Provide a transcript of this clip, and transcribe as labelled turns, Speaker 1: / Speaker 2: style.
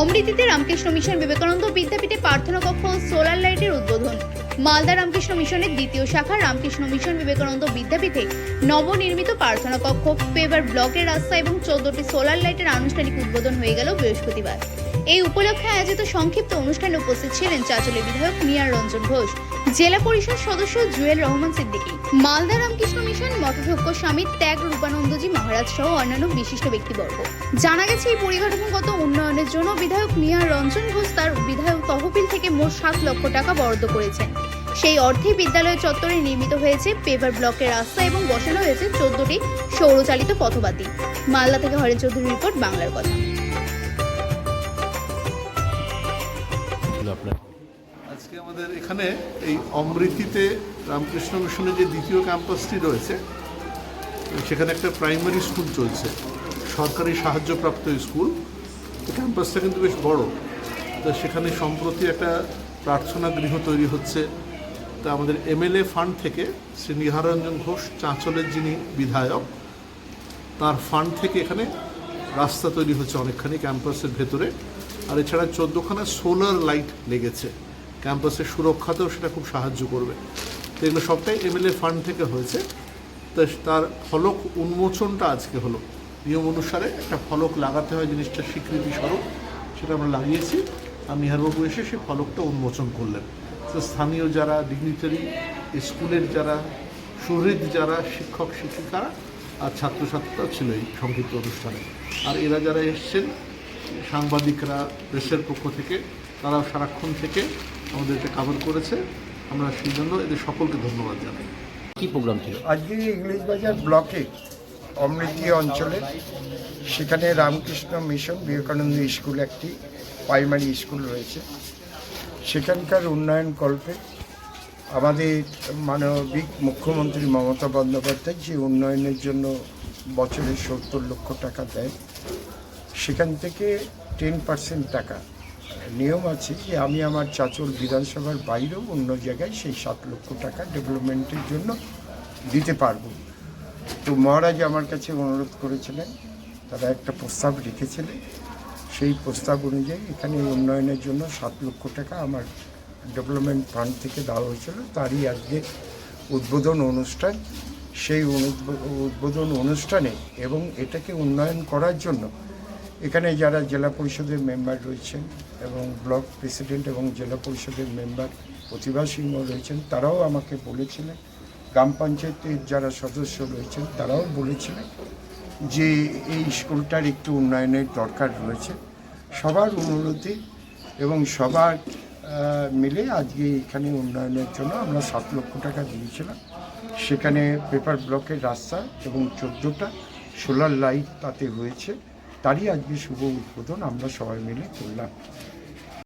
Speaker 1: অমৃতিতে Ramakrishna mission Vivekananda বিদ্যাপীঠে প্রার্থনা কক্ষ সোলার লাইটের উদ্বোধন। মালদা রামকৃষ্ণ মিশনের দ্বিতীয় শাখা রামকৃষ্ণ মিশন বিবেকানন্দ বিদ্যাপীঠে নবনির্মিত প্রার্থনা কক্ষ, পেভার ব্লকের রাস্তা এবং চোদ্দটি সোলার লাইটের আনুষ্ঠানিক উদ্বোধন হয়ে গেল বৃহস্পতিবার। এই উপলক্ষে আয়োজিত সংক্ষিপ্ত অনুষ্ঠানে উপস্থিত ছিলেন চাচলের বিধায়ক মিয়ার রঞ্জন ঘোষ, জেলা পরিষদ সদস্য জুয়েল রহমান সিদ্দিকী। মালদা রামকৃষ্ণ মিশন মঠধ্যক্ষ স্বামী ত্যাগ রূপানন্দজি মহারাজ সহ অন্যান্য বিশিষ্ট ব্যক্তিবর্গ। জানা গেছে, এই পরিকাঠামোগত উন্নয়নের জন্য বিধায়ক মিয়ার রঞ্জন ঘোষ তার বিধায়ক তহবিল থেকে মোট সাত লক্ষ টাকা বরাদ্দ করেছেন। সেই অর্থে বিদ্যালয় চত্বরে নির্মিত হয়েছে পেভার ব্লকের রাস্তা এবং বসানো হয়েছে চোদ্দটি সৌরচালিত পথবাতি। মালদা থেকে হরেন চৌধুরী রিপোর্ট বাংলার কথা।
Speaker 2: আজকে আমাদের এখানে এই অমৃতিতে রামকৃষ্ণ মিশনের যে দ্বিতীয় ক্যাম্পাসটি রয়েছে সেখানে একটা প্রাইমারি স্কুল চলছে সরকারি সাহায্যপ্রাপ্ত স্কুল। ক্যাম্পাসটা কিন্তু বেশ বড়। তো সেখানে সম্প্রতি একটা প্রার্থনা গৃহ তৈরি হচ্ছে। তা আমাদের এমএলএ ফান্ড থেকে শ্রী নিহারঞ্জন ঘোষ চাঁচলের যিনি বিধায়ক, তার ফান্ড থেকে এখানে রাস্তা তৈরি হচ্ছে অনেকখানি ক্যাম্পাসের ভেতরে। আর এছাড়া চোদ্দোখানা সোলার লাইট লেগেছে। ক্যাম্পাসের সুরক্ষাতেও সেটা খুব সাহায্য করবে। তো এগুলো সবটাই এমএলএ ফান্ড থেকে হয়েছে। তো তার ফলক উন্মোচনটা আজকে হলো। নিয়ম অনুসারে একটা ফলক লাগাতে হয় জিনিসটা স্বীকৃতি স্বরূপ, সেটা আমরা লাগিয়েছি। আর নিহারবাবু এসে সেই ফলকটা উন্মোচন করলেন। স্থানীয় যারা ডিগনিটারি স্কুলের যারা সুহৃদ যারা শিক্ষক শিক্ষিকারা আর ছাত্রছাত্রীরাও ছিল এই সংক্ষিপ্ত অনুষ্ঠানে। আর এরা যারা এসছেন সাংবাদিকরা প্রেসের পক্ষ থেকে তারাও সারাক্ষণ থেকে আমাদেরকে কাভার করেছে। আমরা সেই জন্য এদের সকলকে ধন্যবাদ জানাই।
Speaker 3: কি প্রোগ্রাম ছিল?
Speaker 4: আজকে ইংলিশ বাজার ব্লকে অমৃতি অঞ্চলে সেখানে রামকৃষ্ণ মিশন বিবেকানন্দ স্কুল একটি প্রাইমারি স্কুল রয়েছে। সেখানকার উন্নয়ন কল্পে আমাদের মানবিক মুখ্যমন্ত্রী মমতা বন্দ্যোপাধ্যায় যে উন্নয়নের জন্য বছরে সত্তর লক্ষ টাকা দেয়, সেখান থেকে টেন পার্সেন্ট টাকা নিয়ম আছে যে আমি আমার চাচল বিধানসভার বাইরেও অন্য জায়গায় সেই সাত লক্ষ টাকা ডেভেলপমেন্টের জন্য দিতে পারব। তো মহারাজ আমার কাছে অনুরোধ করেছিলেন, তারা একটা প্রস্তাব রেখেছিলেন। সেই প্রস্তাব অনুযায়ী এখানে উন্নয়নের জন্য সাত লক্ষ টাকা আমার ডেভেলপমেন্ট ফান্ড থেকে দেওয়া হয়েছিল। তারই আজকে উদ্বোধন অনুষ্ঠান। সেই উদ্বোধন অনুষ্ঠানে এবং এটাকে উন্নয়ন করার জন্য এখানে যারা জেলা পরিষদের মেম্বার রয়েছেন এবং ব্লক প্রেসিডেন্ট এবং জেলা পরিষদের মেম্বার প্রতিভা সিংহ রয়েছেন, তারাও আমাকে বলেছিলেন। গ্রাম পঞ্চায়েতের যারা সদস্য রয়েছেন, তারাও বলেছিলেন যে এই স্কুলটার একটু উন্নয়নের দরকার রয়েছে। সবার অনুরোধে এবং সবার মিলে আজকে এখানে উন্নয়নের জন্য আমরা সাত লক্ষ টাকা দিয়েছিলাম। সেখানে পেপার ব্লকের রাস্তা এবং চোদ্দোটা সোলার লাইট তাতে হয়েছে। তারই আজকে শুভ উদ্বোধন আমরা সবাই মিলে করলাম।